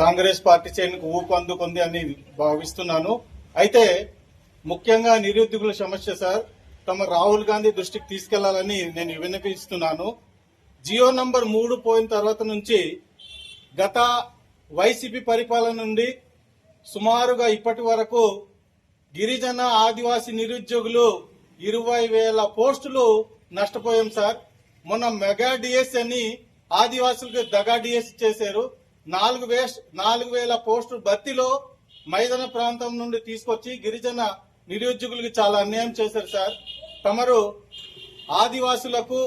Congress party చేనుకు ఊపు అందుకుంది అని భావిస్తున్నాను. అయితే ముఖ్యంగా నిరుద్యోగుల సమస్య సార్ తమ రాహుల్ గాంధీ దృష్టికి తీసుకెళ్ళాలని నేను విన్నపిస్తున్నాను జియో నంబర్ మూడు పోయిన తర్వాత నుంచి గత వైసీపీ పరిపాలన నుండి సుమారుగా ఇప్పటి వరకు గిరిజన ఆదివాసీ నిరుద్యోగులు ఇరవై వేల పోస్టులు నష్టపోయాం సార్. మొన్న మెగా డిఎస్ అని ఆదివాసులకు దగా డిఎస్ చేశారు. నాలుగు వే నాలుగు వేల పోస్టులు భర్తీలో మైదాన ప్రాంతం నుండి తీసుకొచ్చి గిరిజన నిరుద్యోగులకు చాలా అన్యాయం చేశారు సార్. తమరు ఆదివాసులకు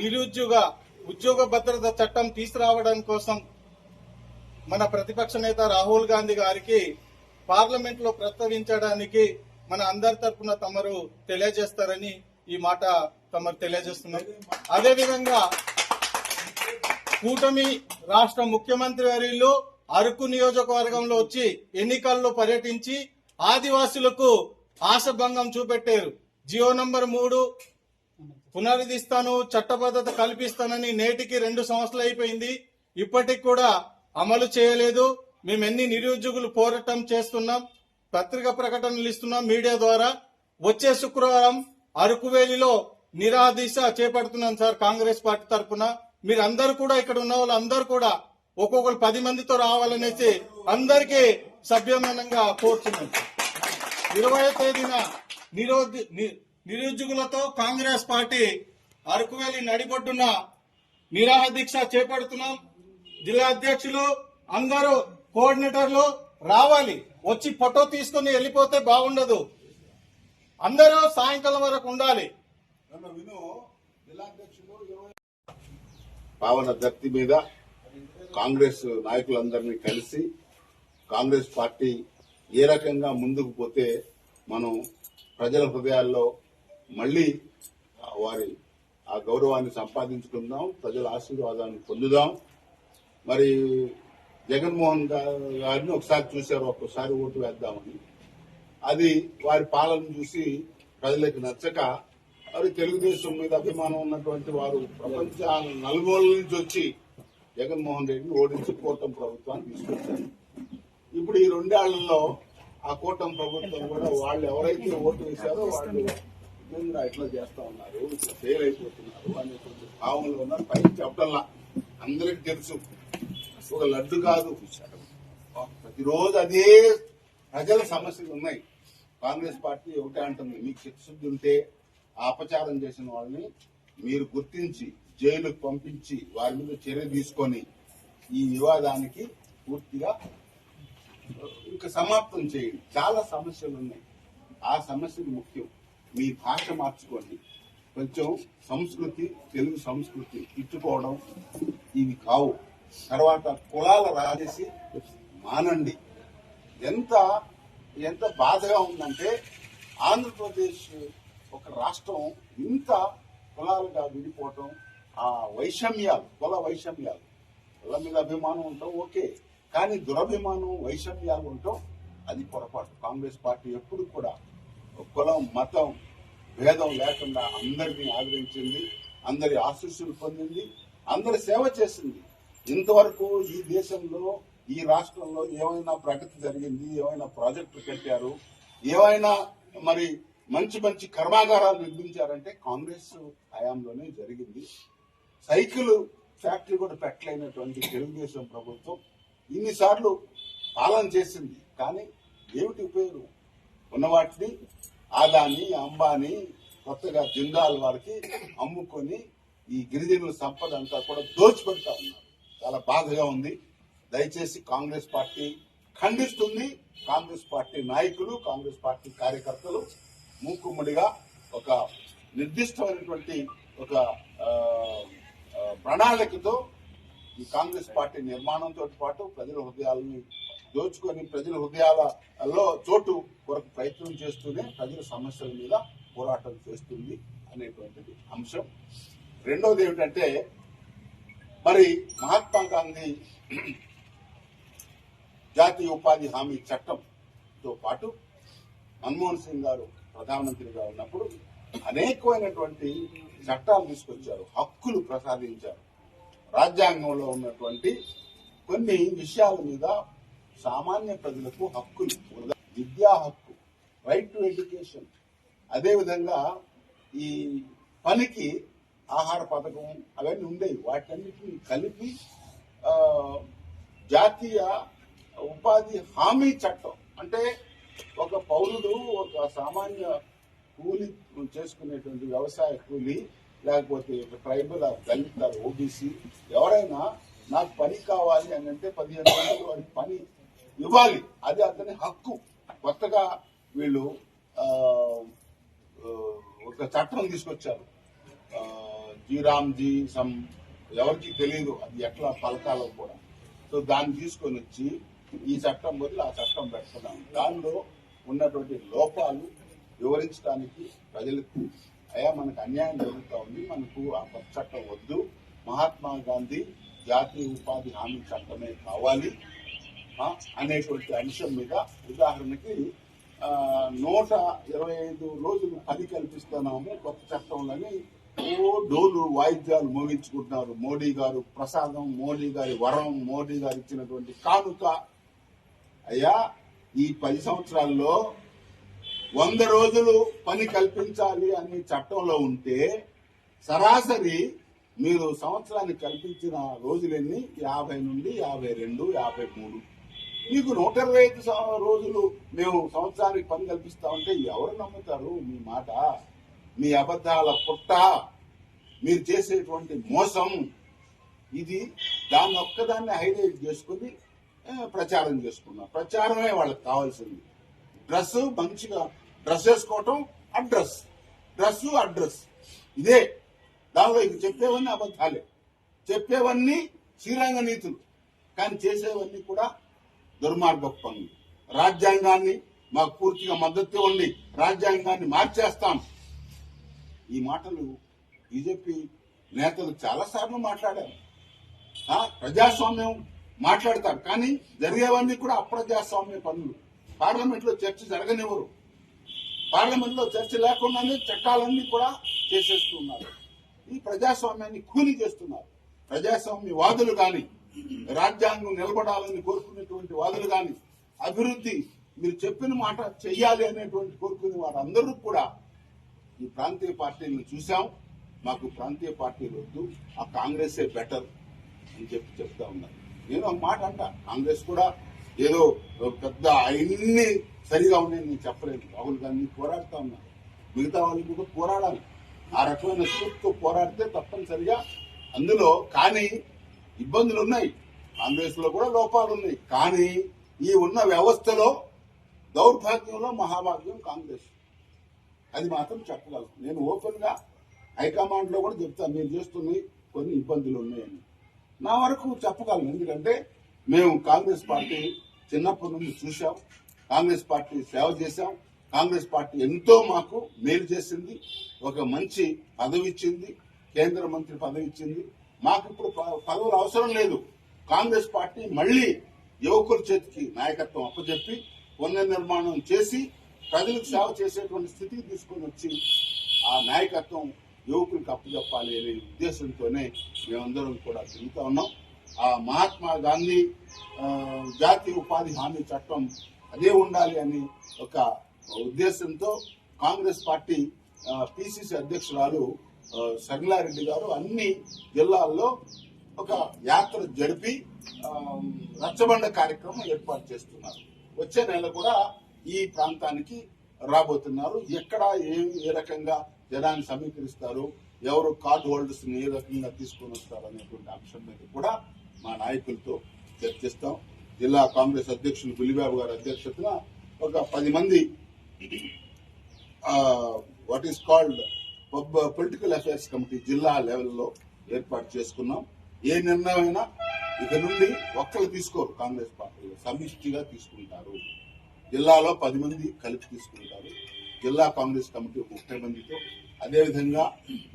నిరుద్యోగ ఉద్యోగ భద్రత చట్టం తీసుకురావడం కోసం మన ప్రతిపక్ష నేత రాహుల్ గాంధీ గారికి పార్లమెంట్లో ప్రస్తావించడానికి మన అందరి తరఫున తమరు తెలియజేస్తారని ఈ మాట తమరు తెలియజేస్తున్నారు. అదేవిధంగా కూటమి రాష్ట్ర ముఖ్యమంత్రి వర్యులు అరకు నియోజకవర్గంలో వచ్చి ఎన్నికల్లో పర్యటించి ఆదివాసులకు ఆశభంగం చూపెట్టారు. జియో నంబర్ మూడు పునరుద్ధిస్తాను చట్టబద్ధత కల్పిస్తానని నేటికి రెండు సంవత్సరాలు అయిపోయింది. ఇప్పటికి కూడా అమలు చేయలేదు. మేము ఎన్ని నిరుద్యోగులు పోరాటం చేస్తున్నాం పత్రిక ప్రకటనలు ఇస్తున్నాం మీడియా ద్వారా. వచ్చే శుక్రవారం అరకువేలిలో నిరాదీశ చేపడుతున్నాం సార్ కాంగ్రెస్ పార్టీ తరఫున. మీరందరూ కూడా ఇక్కడ ఉన్న వాళ్ళందరూ కూడా ఒక్కొక్కరు పది మందితో రావాలనేసి అందరికీ సభ్యమానంగా కోరుతున్నాం. ఇరవై తేదీన నిరోధి ని- నిరుద్యోగులతో కాంగ్రెస్ పార్టీ అరకువేలి నడిబొడ్డున నిరాహ దీక్ష చేపడుతున్నాం. జిల్లా అధ్యక్షులు అందరూ కోఆర్డినేటర్లు రావాలి. వచ్చి ఫోటో తీసుకుని వెళ్ళిపోతే బాగుండదు. అందరూ సాయంకాలం వరకు ఉండాలి. పావన ధర్తి మీద కాంగ్రెస్ నాయకులందరినీ కలిసి కాంగ్రెస్ పార్టీ ఏ రకంగా ముందుకు పోతే మనం ప్రజల హృదయాల్లో మళ్ళీ వారి ఆ గౌరవాన్ని సంపాదించుకుందాం ప్రజల ఆశీర్వాదాన్ని పొందుదాం. మరి జగన్మోహన్ గారిని ఒకసారి చూశారు ఒక్కసారి ఓటు వేద్దామని. అది వారి పాలన చూసి ప్రజలకు నచ్చక మరి తెలుగుదేశం మీద అభిమానం ఉన్నటువంటి వారు ప్రపంచ నలుమూలల నుంచి వచ్చి జగన్మోహన్ రెడ్డిని ఓడించి కూటమి ప్రభుత్వాన్ని తీసుకొచ్చారు. ఇప్పుడు ఈ రెండేళ్ళలో ఆ కూటమి ప్రభుత్వం కూడా వాళ్ళు ఎవరైతే ఓటు వేశారో వాళ్ళు ఇట్లా చేస్తా ఉన్నారు ఫెయిల్ అయిపోతున్నారు అనేటువంటి భావంలో ఉన్నారు. పైకి చెప్పడంలా అందరికి తెలుసు ఒక లడ్డు కాదు. ప్రతిరోజు అదే ప్రజల సమస్యలు ఉన్నాయి. కాంగ్రెస్ పార్టీ ఒకటే అంటుంది మీకు చిత్తశుద్ధి ఉంటే ఆ అపచారం చేసిన వాళ్ళని మీరు గుర్తించి జైలుకు పంపించి వారి మీద చర్య తీసుకొని ఈ వివాదానికి పూర్తిగా ఇంకా సమాప్తం చేయండి. చాలా సమస్యలు ఉన్నాయి. ఆ సమస్యలు ముఖ్యం. మీ భాష మార్చుకోండి. కొంచెం సంస్కృతి తెలుగు సంస్కృతి తిట్టుకోవడం ఇవి కావు. తర్వాత కులాల రాజేసి మానండి. ఎంత ఎంత బాధగా ఉందంటే ఆంధ్రప్రదేశ్ ఒక రాష్ట్రం ఇంత కులాలుగా విడిపోవటం ఆ వైషమ్యాలు కుల వైషమ్యాలు కుల మీద అభిమానం ఉంటాం ఓకే కానీ దురభిమానం వైషమ్యాలు ఉంటాం అది పొరపాటు. కాంగ్రెస్ పార్టీ ఎప్పుడు కూడా కులం మతం భేదం లేకుండా అందరినీ ఆదరించింది అందరి ఆశీస్సులు పొందింది అందరి సేవ చేసింది. ఇంతవరకు ఈ దేశంలో ఈ రాష్ట్రంలో ఏమైనా ప్రగతి జరిగింది ఏమైనా ప్రాజెక్టులు కట్టారు ఏమైనా మరి మంచి మంచి కర్మాగారాలు నిర్మించారంటే కాంగ్రెస్ హయాంలోనే జరిగింది. సైకిల్ ఫ్యాక్టరీ కూడా పెట్టలేనటువంటి తెలుగుదేశం ప్రభుత్వం ఇన్నిసార్లు పాలన చేసింది. కానీ ఏమిటి ఉపయోగం ఉన్న వాటిని ఆదాని అంబానీ కొత్తగా జిందాల్ వారికి అమ్ముకొని ఈ గిరిజనుల సంపద అంతా కూడా దోచిపెడతా ఉన్నారు. చాలా బాధగా ఉంది. దయచేసి కాంగ్రెస్ పార్టీ ఖండిస్తుంది. కాంగ్రెస్ పార్టీ నాయకులు కాంగ్రెస్ పార్టీ కార్యకర్తలు మూకుమ్మడిగా ఒక నిర్దిష్టమైనటువంటి ఒక ప్రణాళికతో ఈ కాంగ్రెస్ పార్టీ నిర్మాణంతో పాటు ప్రజల హృదయాలని దోచుకొని ప్రజల హృదయాలలో చోటు కొరకు ప్రయత్నం చేస్తూనే ప్రజల సమస్యల మీద పోరాటం చేస్తుంది అనేటువంటిది అంశం. రెండవది ఏమిటంటే మరి మహాత్మా గాంధీ జాతీయ ఉపాధి హామీ చట్టంతో పాటు మన్మోహన్ సింగ్ గారు ప్రధానమంత్రిగా ఉన్నప్పుడు అనేకమైనటువంటి చట్టాలు తీసుకొచ్చారు హక్కులు ప్రసాదించారు. రాజ్యాంగంలో ఉన్నటువంటి కొన్ని విషయాల మీద సామాన్య ప్రజలకు హక్కులు విద్యా హక్కు రైట్ టు ఎడ్యుకేషన్ అదేవిధంగా ఈ పనికి ఆహార పథకం అవన్నీ ఉండేవి. వాటన్నిటిని కలిపి జాతీయ ఉపాధి హామీ చట్టం అంటే ఒక పౌరుడు ఒక సామాన్య కూలి చేసుకునేటువంటి వ్యవసాయ కూలి లేకపోతే ఒక ట్రైబల్ దళిత ఓబీసీ ఎవరైనా నాకు పని కావాలి అని అంటే పదిహేను గంటలు వాడికి పని ఇవ్వాలి. అది అతని హక్కు. కొత్తగా వీళ్ళు ఒక చట్టం తీసుకొచ్చారు. జీరామ్జీ సమ్ ఎవరికి తెలియదు అది ఎట్లా పలకాలో కూడా. సో దాన్ని తీసుకొని వచ్చి ఈ చట్టం బదులు ఆ చట్టం పెడుతున్నాం. దానిలో ఉన్నటువంటి లోపాలు వివరించడానికి ప్రజలకు అయా మనకు అన్యాయం జరుగుతూ ఉంది. మనకు ఆ కొత్త చట్టం వద్దు. మహాత్మా గాంధీ జాతీయ ఉపాధి హామీ చట్టమే కావాలి. అనేటువంటి అంశం మీద ఉదాహరణకి నూట ఇరవై ఐదు రోజులు పని కల్పిస్తున్నాము కొత్త చట్టంలోని. ఓ డోలు వాయిద్యాలు మోగించుకుంటున్నారు. మోడీ గారు ప్రసాదం మోడీ గారి వరం మోడీ గారు ఇచ్చినటువంటి కానుక అయ్యా ఈ పది సంవత్సరాల్లో వంద రోజులు పని కల్పించాలి అని చట్టంలో ఉంటే సరాసరి మీరు సంవత్సరానికి కల్పించిన రోజులన్నీ? యాభై నుండి యాభై రెండు యాభై మూడు. మీకు నూట ఇరవై ఐదు రోజులు మేము సంవత్సరానికి పని కల్పిస్తామంటే ఎవరు నమ్ముతారు మీ మాట? మీ అబద్ధాల పుట్ట. మీరు చేసేటువంటి మోసం. ఇది దాన్ని ఒక్కదాన్ని హైలైట్ చేసుకుని ప్రచారం చేసుకున్నాం. ప్రచారమే వాళ్ళకి కావాల్సింది. డ్రెస్ మంచిగా డ్రెస్ వేసుకోవటం అడ్రస్. Dress address. ఇదే. దానిలో ఇక చెప్పేవన్నీ అబద్ధాలే. చెప్పేవన్నీ శ్రీరంగ నీతులు. కానీ చేసేవన్నీ కూడా దుర్మార్గ పనులు. రాజ్యాంగాన్ని మాకు పూర్తిగా మద్దతు ఇవ్వండి. రాజ్యాంగాన్ని మార్చేస్తాం. ఈ మాటలు బీజేపీ నేతలు చాలా సార్లు మాట్లాడారు ప్రజాస్వామ్యం మాట్లాడతారు. కానీ జరిగేవన్నీ కూడా అప్రజాస్వామ్య పనులు. పార్లమెంట్లో చర్చ జరగనివ్వరు. పార్లమెంట్లో చర్చ లేకుండానే చట్టాలన్నీ కూడా చేసేస్తున్నారు. ఈ ప్రజాస్వామ్యాన్ని కూలి చేస్తున్నారు. ప్రజాస్వామ్య వాదులు కానీ రాజ్యాంగం నిలబడాలని కోరుకునేటువంటి వాదులు కానీ అభివృద్ధి మీరు చెప్పిన మాట చెయ్యాలి అనేటువంటి కోరుకునే వారందరూ కూడా ఈ ప్రాంతీయ పార్టీలను చూసాం మాకు ప్రాంతీయ పార్టీలు వద్దు ఆ కాంగ్రెసే బెటర్ అని చెప్పి చెప్తా ఉన్నారు. నేను ఒక మాట అంట. కాంగ్రెస్ కూడా ఏదో ఒక పెద్ద అన్ని సరిగా ఉన్నాయని నేను చెప్పలేదు రాహుల్ గాంధీ పోరాడుతా ఉన్నారు. మిగతా వాళ్ళు కూడా పోరాడాలి. ఆ రకమైన స్ఫూర్తితో పోరాడితే తప్పనిసరిగా అందులో కానీ ఇబ్బందులు ఉన్నాయి. కాంగ్రెస్లో కూడా లోపాలు ఉన్నాయి. కానీ ఈ ఉన్న వ్యవస్థలో దౌర్భాగ్యంలో మహాభాగ్యం కాంగ్రెస్. అది మాత్రం చెప్పగలను. నేను ఓపెన్గా హైకమాండ్లో కూడా చెప్తాను. మీరు చేస్తున్నవి కొన్ని ఇబ్బందులు ఉన్నాయని. నా వరకు చెప్పగలను. ఎందుకంటే మేము కాంగ్రెస్ పార్టీ చిన్నప్పటి నుండి చూసాం కాంగ్రెస్ పార్టీ సేవ చేశాం. కాంగ్రెస్ పార్టీ ఎంతో మాకు మేలు చేసింది. ఒక మంచి పదవి ఇచ్చింది. కేంద్ర మంత్రి పదవి ఇచ్చింది. మాకు ఇప్పుడు ప- పదవులు అవసరం లేదు. కాంగ్రెస్ పార్టీ మళ్ళీ యువకుల చేతికి నాయకత్వం అప్పచెప్పి పునర్నిర్మాణం చేసి ప్రజలకు సేవ చేసేటువంటి స్థితికి తీసుకొని వచ్చి ఆ నాయకత్వం యువకులకు అప్పచెప్పాలి అనే ఉద్దేశంతోనే మేమందరం కూడా తిరుగుతా ఉన్నాం. ఆ మహాత్మా గాంధీ జాతీయ ఉపాధి హామీ చట్టం అదే ఉండాలి అని ఒక ఉద్దేశంతో కాంగ్రెస్ పార్టీ పిసిసి అధ్యక్షురాలు సర్లారెడ్డి గారు అన్ని జిల్లాల్లో ఒక యాత్ర జరిపి రచ్చబండ కార్యక్రమం ఏర్పాటు చేస్తున్నారు. వచ్చే నెల కూడా ఈ ప్రాంతానికి రాబోతున్నారు. ఎక్కడ ఏ ఏ రకంగా జనాన్ని సమీకరిస్తారు ఎవరు కార్డు హోల్డర్స్ ఏ రకంగా తీసుకొని వస్తారు అనేటువంటి అంశం మీద కూడా మా నాయకులతో చర్చిస్తాం. జిల్లా కాంగ్రెస్ అధ్యక్షులు బుల్లిబాబు గారి అధ్యక్షతన ఒక పది మంది what is called political affairs committee జిల్లా లెవెల్లో ఏర్పాటు చేసుకున్నాం. ఏ నిర్ణయమైనా ఇక నుండి ఒక్కరు తీసుకోరు కాంగ్రెస్ పార్టీలో సమిష్టిగా తీసుకుంటారు. జిల్లాలో పది మంది కలిపి తీసుకుంటారు. జిల్లా కాంగ్రెస్ కమిటీ ముప్పై మందితో అదేవిధంగా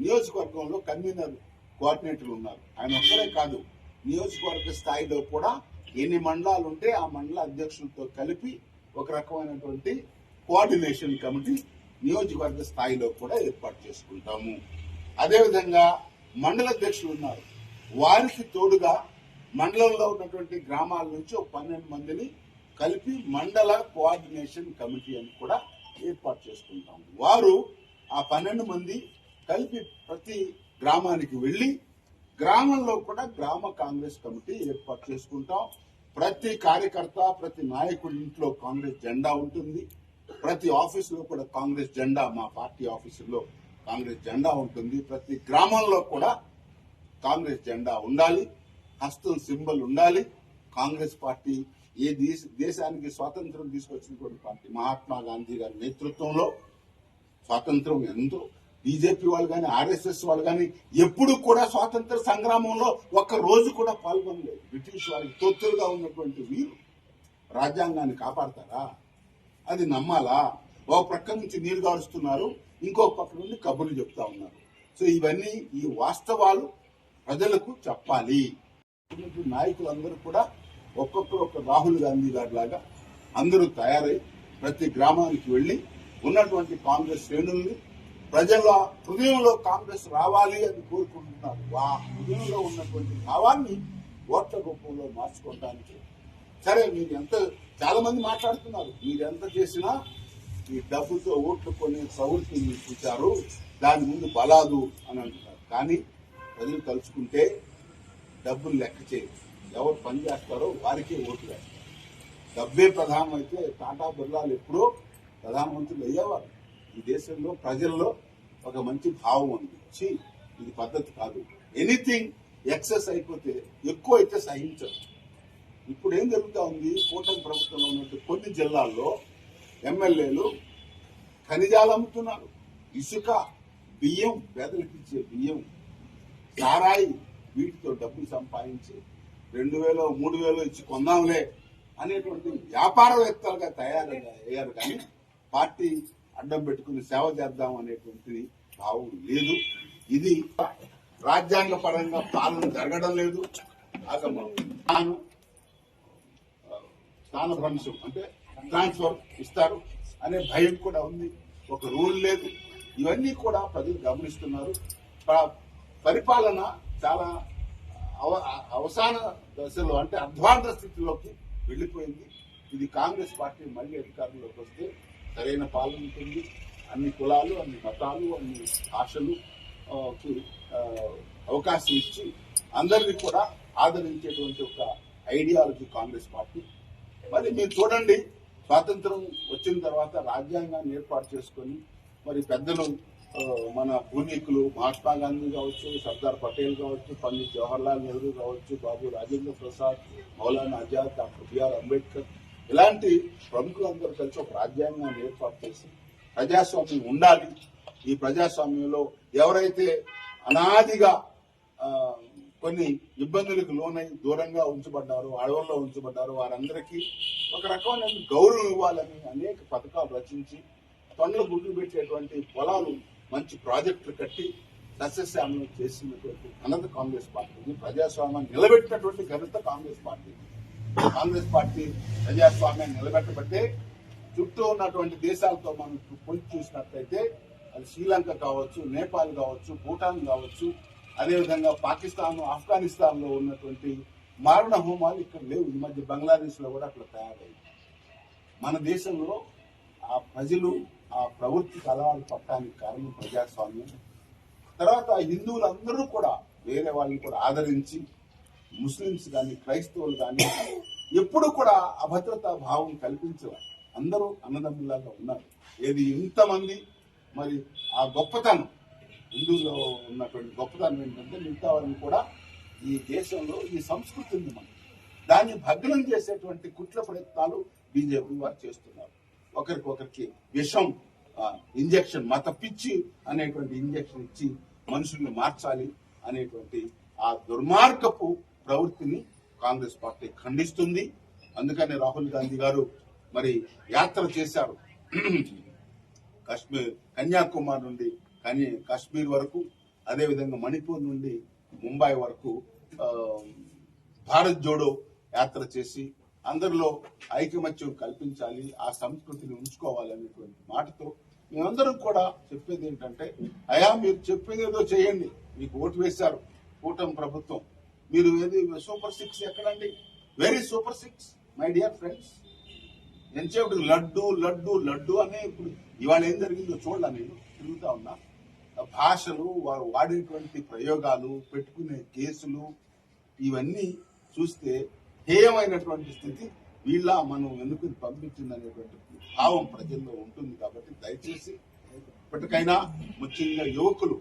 నియోజకవర్గంలో కన్వీనర్ కోఆర్డినేటర్లు ఉన్నారు. ఆయన ఒక్కరే కాదు నియోజకవర్గ స్థాయిలో కూడా ఎన్ని మండలాలు ఉంటే ఆ మండల అధ్యక్షులతో కలిపి ఒక రకమైనటువంటి కోఆర్డినేషన్ కమిటీ నియోజకవర్గ స్థాయిలో కూడా ఏర్పాటు చేసుకుంటాము. అదేవిధంగా మండల అధ్యక్షులు ఉన్నారు. వారికి తోడుగా మండలంలో ఉన్నటువంటి గ్రామాల నుంచి ఒక పన్నెండు మందిని కలిపి మండల కోఆర్డినేషన్ కమిటీ అని కూడా ఏర్పాటు చేసుకుంటాం వారు ఆ పన్నెండు మంది కలిపి ప్రతి గ్రామానికి వెళ్ళి గ్రామంలో కూడా గ్రామ కాంగ్రెస్ కమిటీ ఏర్పాటు చేసుకుంటాం. ప్రతి కార్యకర్త ప్రతి నాయకుడి ఇంట్లో కాంగ్రెస్ జెండా ఉంటుంది. ప్రతి ఆఫీసులో కూడా కాంగ్రెస్ జెండా మా పార్టీ ఆఫీసులో కాంగ్రెస్ జెండా ఉంటుంది. ప్రతి గ్రామంలో కూడా కాంగ్రెస్ జెండా ఉండాలి. హస్తం సింబల్ ఉండాలి. కాంగ్రెస్ పార్టీ ఏ దేశానికి స్వాతంత్రం తీసుకొచ్చినటువంటి పార్టీ మహాత్మా గాంధీ గారి నేతృత్వంలో స్వాతంత్రం ఎంతో బీజేపీ వాళ్ళు కానీ ఆర్ఎస్ఎస్ వాళ్ళు కానీ ఎప్పుడు కూడా స్వాతంత్ర సంగ్రామంలో ఒక్క రోజు కూడా పాల్గొనలేదు. బ్రిటిష్ వారికి తొత్తులుగా ఉన్నటువంటి వీరు రాజ్యాంగాన్ని కాపాడతారా? అది నమ్మాలా? ఒక ప్రక్క నుంచి నీరు గారుస్తున్నారు ఇంకొక పక్క నుండి కబుర్లు చెప్తా ఉన్నారు. సో ఇవన్నీ ఈ వాస్తవాలు ప్రజలకు చెప్పాలి. నాయకులు నాయకులందరూ కూడా ఒక్కొక్కరు ఒక రాహుల్ గాంధీ గారి లాగా అందరూ తయారై ప్రతి గ్రామానికి వెళ్ళి ఉన్నటువంటి కాంగ్రెస్ శ్రేణుల్ని ప్రజల హృదయంలో కాంగ్రెస్ రావాలి అని కోరుకుంటున్నారు. ఆ హృదయంలో ఉన్నటువంటి భావాన్ని ఓట్ల రూపంలో మార్చుకోవడానికి. సరే మీరు ఎంత చాలా మంది మాట్లాడుతున్నారు. మీరు ఎంత చేసినా ఈ డబ్బుతో ఓట్లు కొనే ప్రవృత్తి మీరు చూశారు. దాని ముందు బలాదు అని అంటున్నారు. కానీ ప్రజలు తలుచుకుంటే డబ్బులు లెక్క చేయరు. ఎవరు పని చేస్తారో వారికే ఓట్లు వేస్తారు. డబ్బే ప్రధానమైతే టాటా బిర్లాలు ఎప్పుడో ప్రధానమంత్రులు అయ్యేవారు. ఈ దేశంలో ప్రజల్లో ఒక మంచి భావం ఉంది ఇది పద్ధతి కాదు. ఎనీథింగ్ ఎక్సెస్ అయిపోతే ఎక్కువ అయితే సహించరు ఇప్పుడు ఏం జరుగుతూ ఉంది? కూటమి ప్రభుత్వంలో ఉన్నట్టు కొన్ని జిల్లాల్లో ఎమ్మెల్యేలు ఖనిజాలు అమ్ముతున్నారు. ఇసుక బియ్యం పేదలకు ఇచ్చే బియ్యం సారాయి వీటితో డబ్బులు సంపాదించి రెండు వేలు మూడు వేలు ఇచ్చి కొందాంలే అనేటువంటి వ్యాపారవేత్తలుగా తయారయ్యారు. కానీ పార్టీ అడ్డం పెట్టుకుని సేవ చేద్దాం అనేటువంటి భావం లేదు. ఇది రాజ్యాంగ పరంగా పాలన జరగడం లేదు. తాను స్థానభ్రంశం అంటే ట్రాన్స్ఫర్ ఇస్తారు అనే భయం కూడా ఉంది. ఒక రూల్ లేదు. ఇవన్నీ కూడా ప్రజలు గమనిస్తున్నారు. పరిపాలన చాలా అవ- అవసాన దశలో అంటే అధ్వాన స్థితిలోకి వెళ్ళిపోయింది. ఇది కాంగ్రెస్ పార్టీ మళ్ళీ అధికారంలోకి వస్తే సరైన పాలన ఉంటుంది అన్ని కులాలు అన్ని మతాలు అన్ని భాషలు కి, అవకాశం ఇచ్చి అందరినీ కూడా ఆదరించేటువంటి ఒక ఐడియాలజీ కాంగ్రెస్ పార్టీ. మరి మీరు చూడండి స్వాతంత్రం వచ్చిన తర్వాత రాజ్యాంగాన్ని ఏర్పాటు చేసుకొని మరి పెద్దలు మన పూర్వీకులు మహాత్మా గాంధీ కావచ్చు సర్దార్ పటేల్ కావచ్చు పండిత్ జవహర్లాల్ నెహ్రూ కావచ్చు Babu Rajendra Prasad Maulana Azad doctor B R Ambedkar ఇలాంటి ప్రముఖులందరూ కలిసి ఒక రాజ్యాంగాన్ని ఏర్పాటు చేసి ప్రజాస్వామ్యం ఉండాలి. ఈ ప్రజాస్వామ్యంలో ఎవరైతే అనాదిగా కొన్ని ఇబ్బందులకు లోనై దూరంగా ఉంచబడ్డారో అడవుల్లో ఉంచబడ్డారో వారందరికీ ఒక రకమైన గౌరవం ఇవ్వాలని అనేక పథకాలు రచించి పనులు గుడ్లు పెట్టేటువంటి పొలాలు మంచి ప్రాజెక్టులు కట్టి సస్యశ్యామలం చేసినటువంటి ఘనత కాంగ్రెస్ పార్టీ ప్రజాస్వామ్యాన్ని నిలబెట్టినటువంటి ఘనత కాంగ్రెస్ పార్టీ కాంగ్రెస్ పార్టీ ప్రజాస్వామ్యాన్ని నిలబెట్టబట్టే చుట్టూ ఉన్నటువంటి దేశాలతో మనం పోల్చి చూసినట్లయితే అది శ్రీలంక కావచ్చు నేపాల్ కావచ్చు భూటాన్ కావచ్చు అదేవిధంగా పాకిస్తాన్ ఆఫ్ఘనిస్తాన్లో ఉన్నటువంటి మారణ హోమాలు ఇక్కడ లేవు. ఈ మధ్య బంగ్లాదేశ్లో కూడా అక్కడ తయారైంది. మన దేశంలో ఆ ప్రజలు ఆ ప్రవృత్తికి అలవాటు పట్టడానికి కారణం ప్రజాస్వామ్యం. తర్వాత హిందువులందరూ కూడా వేరే వాళ్ళని కూడా ఆదరించి ముస్లిమ్స్ కానీ క్రైస్తవులు కానీ ఎప్పుడు కూడా అభద్రతా భావం కల్పించేవారు. అందరూ అన్నదమ్ములాగా ఉన్నారు. ఏది ఇంతమంది మరి ఆ గొప్పతనం హిందువులో ఉన్నటువంటి గొప్పతనం ఏంటంటే మిగతా వారిని కూడా ఈ దేశంలో ఈ సంస్కృతి ఉంది మనకి దాన్ని భగ్నం చేసేటువంటి కుట్ల ప్రయత్నాలు బీజేపీ వారు చేస్తున్నారు. ఒకరికొకరికి విషం ఇంజెక్షన్ మత పిచ్చి అనేటువంటి ఇంజెక్షన్ ఇచ్చి మనుషుల్ని మార్చాలి అనేటువంటి ఆ దుర్మార్గపు ప్రవృత్తిని కాంగ్రెస్ పార్టీ ఖండిస్తుంది. అందుకని రాహుల్ గాంధీ గారు మరి యాత్ర చేశారు. కాశ్మీర్ కన్యాకుమారి నుండి కాశ్మీర్ వరకు అదేవిధంగా మణిపూర్ నుండి ముంబై వరకు భారత్ జోడో యాత్ర చేసి అందరిలో ఐకమత్యం కల్పించాలి ఆ సంస్కృతిని ఉంచుకోవాలనేటువంటి మాటతో మేమందరం కూడా చెప్పేది ఏంటంటే అయా మీరు చెప్పేది ఏదో చేయండి. మీకు ఓటు వేశారు. కూటమి ప్రభుత్వం మీరు ఏది సూపర్ సిక్స్ ఎక్కడండి? Very super six my dear friends ఎంతసేపు లడ్డు లడ్డు లడ్డు అనే ఇప్పుడు ఇవాళ ఏం జరిగిందో చూడాల నేను తిరుగుతా ఉన్నా. భాషలు వారు వాడేటువంటి ప్రయోగాలు పెట్టుకునే కేసులు ఇవన్నీ చూస్తే హేయమైనటువంటి స్థితి వీళ్ళ మనం వెనుకని పంపించిందనేటువంటి భావం ప్రజల్లో ఉంటుంది కాబట్టి దయచేసి ఇప్పటికైనా ముఖ్యంగా యువకులు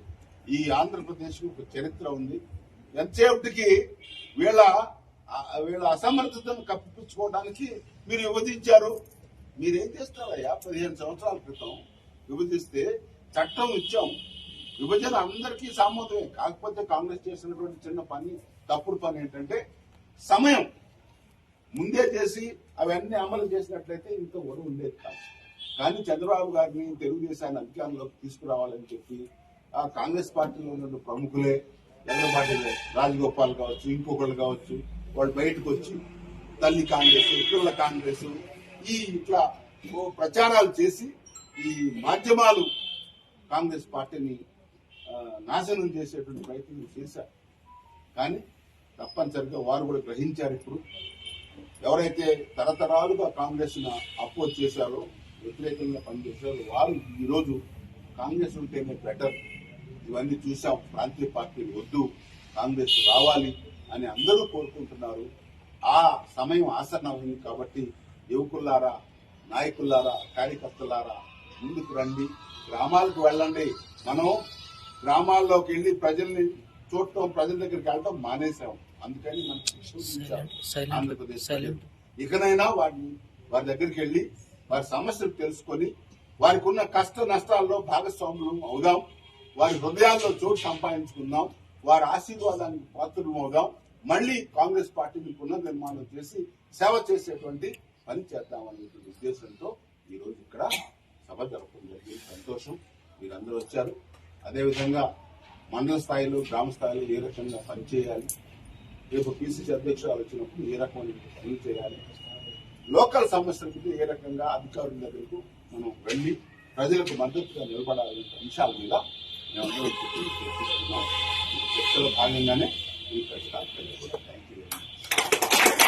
ఈ ఆంధ్రప్రదేశ్ ఒక చరిత్ర ఉంది. ఎంతసేపటికి వీళ్ళ వీళ్ళ అసమర్థతను కప్పిపుచ్చుకోవడానికి మీరు విభజించారు? మీరేం చేస్తారయ్యా? పదిహేను సంవత్సరాల క్రితం విభజిస్తే చట్టం ఇచ్చాం. విభజన అందరికీ సామోదమే కాకపోతే కాంగ్రెస్ చేసినటువంటి చిన్న పని తప్పుడు పని ఏంటంటే సమయం. ముందే చేసి అవన్నీ అమలు చేసినట్లయితే ఇంత ఒరు ఉండేది కాదు. కానీ చంద్రబాబు గారిని తెలుగుదేశాన్ని అధికారంలోకి తీసుకురావాలని చెప్పి ఆ కాంగ్రెస్ పార్టీలో ఉన్న ప్రముఖులే ఎల్లబాటి రాజగోపాల్ కావచ్చు ఇంకొకళ్ళు కావచ్చు వాళ్ళు బయటకు వచ్చి తల్లి కాంగ్రెస్ పిల్ల కాంగ్రెస్ ఈ ఇట్లా ప్రచారాలు చేసి ఈ మాధ్యమాలు కాంగ్రెస్ పార్టీని నాశనం చేసేటువంటి ప్రయత్నం చేశారు. కానీ తప్పనిసరిగా వారు కూడా గ్రహించారు ఇప్పుడు. ఎవరైతే తరతరాలుగా కాంగ్రెస్ అపోజ్ చేశారో వ్యతిరేకంగా పనిచేశారో వారు ఈరోజు కాంగ్రెస్ ఉంటేనే బెటర్. ఇవన్నీ చూసాం ప్రాంతీయ పార్టీలు వద్దు కాంగ్రెస్ రావాలి అని అందరూ కోరుకుంటున్నారు. ఆ సమయం ఆసన్నమైంది కాబట్టి యువకులారా నాయకులారా కార్యకర్తలారా ముందుకు రండి. గ్రామాలకు వెళ్ళండి. మనం గ్రామాల్లోకి వెళ్ళి ప్రజల్ని చూడటం ప్రజల దగ్గరికి వెళ్ళటం మానేసాం అందుకని మనం. ఆంధ్రప్రదేశ్. ఇకనైనా వారిని వారి దగ్గరికి వెళ్ళి వారి సమస్యలు తెలుసుకొని వారికి ఉన్న కష్ట నష్టాల్లో భాగస్వాములు అవుదాం. వారి హృదయాల్లో చోటు సంపాదించుకుందాం వారి ఆశీర్వాదానికి పాత్రమవుదాం మళ్ళీ కాంగ్రెస్ పార్టీని పునర్నిర్మాణం చేసి సేవ చేసేటువంటి పని చేద్దామనేటువంటి ఉద్దేశంతో ఈరోజు ఇక్కడ సభ జరపడం జరిగింది. సంతోషం. మీరందరూ వచ్చారు. అదేవిధంగా మండల స్థాయిలో గ్రామ స్థాయిలో ఏ రకంగా పనిచేయాలి రేపు పిసిసి అధ్యక్షురాలు వచ్చినప్పుడు ఏ రకమైన పనులు చేయాలి లోకల్ సమస్యల ఏ రకంగా అధికారుల దగ్గరకు మనం వెళ్ళి ప్రజలకు మద్దతుగా నిలబడాలనే అంశాల మీద మేమందరం చర్చలో భాగంగానే ఈ ప్రశ్న